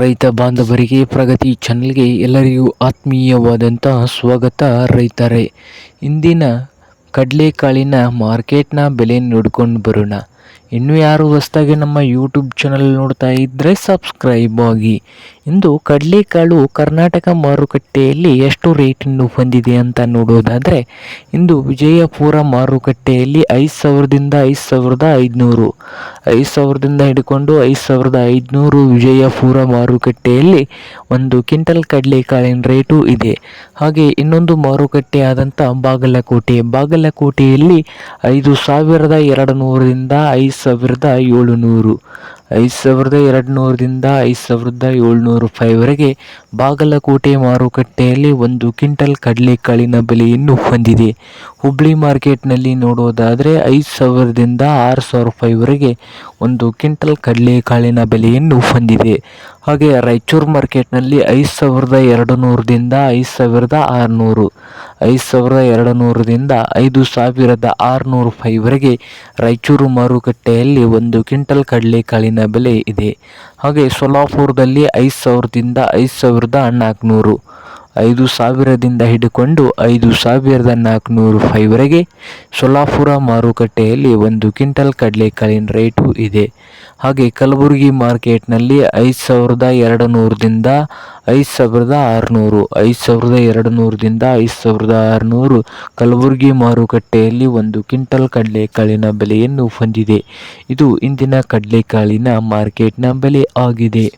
ರೈತ ಬಾಂಧವರಿಗೆ ಪ್ರಗತಿ ಚಾನಲ್ಗೆ ಎಲ್ಲರಿಗೂ ಆತ್ಮೀಯವಾದಂತಹ ಸ್ವಾಗತ. ರೈತರೇ ಇಂದಿನ ಕಡಲೆಕಾಳಿನ ಮಾರ್ಕೆಟ್ನ ಬೆಲೆ ನೋಡ್ಕೊಂಡು ಬರೋಣ. ಇನ್ನು ಯಾರು ಹೊಸದಾಗಿ ನಮ್ಮ ಯೂಟ್ಯೂಬ್ ಚಾನಲ್ ನೋಡ್ತಾ ಇದ್ದರೆ ಸಬ್ಸ್ಕ್ರೈಬ್ ಆಗಿ. ಇಂದು ಕಡಲೆಕಾಳು ಕರ್ನಾಟಕ ಮಾರುಕಟ್ಟೆಯಲ್ಲಿ ಎಷ್ಟು ರೇಟನ್ನು ಹೊಂದಿದೆ ಅಂತ ನೋಡೋದಾದರೆ, ಇಂದು ವಿಜಯಪುರ ಮಾರುಕಟ್ಟೆಯಲ್ಲಿ ಐದು ಸಾವಿರದಿಂದ ಐದು ಸಾವಿರದ ಐದುನೂರು. ಐದು ಸಾವಿರದಿಂದ ಹಿಡ್ಕೊಂಡು ಐದು ಸಾವಿರದ ಐದುನೂರು ವಿಜಯಪುರ ಮಾರುಕಟ್ಟೆಯಲ್ಲಿ ಒಂದು ಕ್ವಿಂಟಲ್ ಕಡಲೆಕಾಳಿನ ರೇಟು ಇದೆ. ಹಾಗೆ ಇನ್ನೊಂದು ಮಾರುಕಟ್ಟೆ ಆದಂಥ ಬಾಗಲಕೋಟೆ. ಬಾಗಲಕೋಟೆಯಲ್ಲಿ ಐದು ಸಾವಿರದ ಎರಡು ನೂರರಿಂದ ಐದು ಸಾವಿರದ ಏಳುನೂರು. ಐದು ಸಾವಿರದ ಎರಡು ನೂರರಿಂದ ಐದು ಸಾವಿರದ ಏಳ್ನೂರು ರೂಪಾಯಿವರೆಗೆ ಬಾಗಲಕೋಟೆ ಮಾರುಕಟ್ಟೆಯಲ್ಲಿ ಒಂದು ಕ್ವಿಂಟಲ್ ಕಡಲೆಕಾಳಿನ ಬೆಲೆಯನ್ನು ಹೊಂದಿದೆ. ಹುಬ್ಳಿ ಮಾರ್ಕೆಟ್ನಲ್ಲಿ ನೋಡೋದಾದರೆ ಐದು ಸಾವಿರದಿಂದ ಆರು ಸಾವಿರ ರೂಪಾಯಿವರೆಗೆ ಒಂದು ಕ್ವಿಂಟಲ್ ಕಡಲೆಕಾಳಿನ ಬೆಲೆಯನ್ನು ಹೊಂದಿದೆ. ಹಾಗೆ ರಾಯಚೂರು ಮಾರ್ಕೆಟ್ನಲ್ಲಿ ಐದು ಸಾವಿರದ ಎರಡು ನೂರರಿಂದ ಐದು ಸಾವಿರದ ಆರುನೂರು. ಐದು ಸಾವಿರದ ಎರಡು ನೂರರಿಂದ ಐದು ಸಾವಿರದ ಆರುನೂರು ರೂಪಾಯಿವರೆಗೆ ರಾಯಚೂರು ಮಾರುಕಟ್ಟೆಯಲ್ಲಿ ಒಂದು ಕ್ವಿಂಟಲ್ ಕಡಲೆಕಾಳಿನ ಬೆಲೆ ಇದೆ. ಹಾಗೆ ಸೊಲಾಪುರದಲ್ಲಿ ಐದು ಸಾವಿರದಿಂದ ಐದು ಸಾವಿರದ ನಾಲ್ಕುನೂರು. ಐದು ಸಾವಿರದಿಂದ ಹಿಡಿಕೊಂಡು ಐದು ಸಾವಿರದ ನಾಲ್ಕುನೂರು ಫೈವರೆಗೆ ಸೊಲಾಪುರ ಮಾರುಕಟ್ಟೆಯಲ್ಲಿ ಒಂದು ಕ್ವಿಂಟಲ್ ಕಡಲೆಕಾಳಿನ ರೇಟು ಇದೆ. ಹಾಗೆ ಕಲಬುರಗಿ ಮಾರ್ಕೆಟ್ನಲ್ಲಿ ಐದು ಸಾವಿರದ ಎರಡು ನೂರದಿಂದ ಐದು ಸಾವಿರದ ಆರುನೂರು, ಐದು ಸಾವಿರದ ಎರಡು ನೂರದಿಂದ ಐದು ಸಾವಿರದ ಆರುನೂರು ಕಲಬುರಗಿ ಮಾರುಕಟ್ಟೆಯಲ್ಲಿ ಒಂದು ಕ್ವಿಂಟಲ್ ಕಡಲೆಕಾಳಿನ ಬೆಲೆಯನ್ನು ಹೊಂದಿದೆ. ಇದು ಇಂದಿನ ಕಡಲೆಕಾಳಿನ ಮಾರ್ಕೆಟ್ನ ಬೆಲೆ ಆಗಿದೆ.